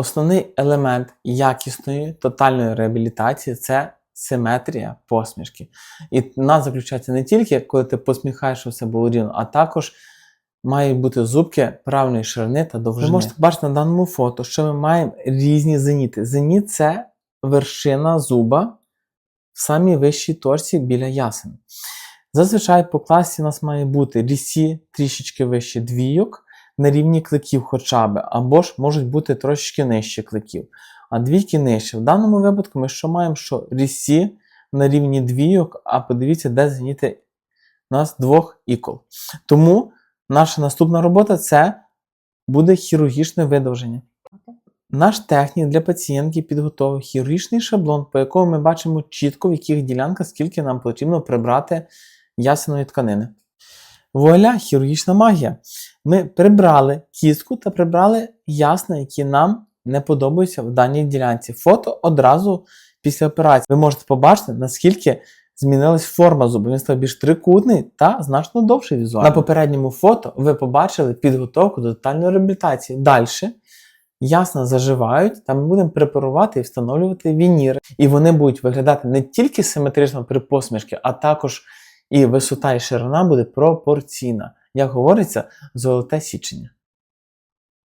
Основний елемент якісної тотальної реабілітації це симетрія посмішки. І вона заключається не тільки, коли ти посміхаєш, що все було рівно, а також мають бути зубки правильної ширини та довжини. Ви можете бачити на даному фото, що ми маємо різні зеніти. Зеніт це вершина зуба в самій вищій торці біля ясен. Зазвичай по класі у нас має бути рісі трішечки вище двійок, на рівні кликів хоча б, або ж можуть бути трошечки нижче кликів. А двійки нижче. В даному випадку ми що маємо, що рісі на рівні двійок, а подивіться, де зеніти у нас двох ікол. Тому наша наступна робота це буде хірургічне видовження. Наш технік для пацієнтки підготовив хірургічний шаблон, по якому ми бачимо чітко, в яких ділянках скільки нам потрібно прибрати ясеної тканини. Вуаля, хірургічна магія. Ми прибрали кістку та прибрали ясна, які нам не подобаються в даній ділянці. Фото одразу після операції. Ви можете побачити, наскільки змінилась форма зуба. Він став більш трикутний та значно довший візуально. На попередньому фото ви побачили підготовку до тотальної реабілітації. Далі ясно заживають, та ми будемо препарувати і встановлювати вініри. І вони будуть виглядати не тільки симетрично при посмішці, а також і висота і ширина буде пропорційна. Як говориться, золоте січення.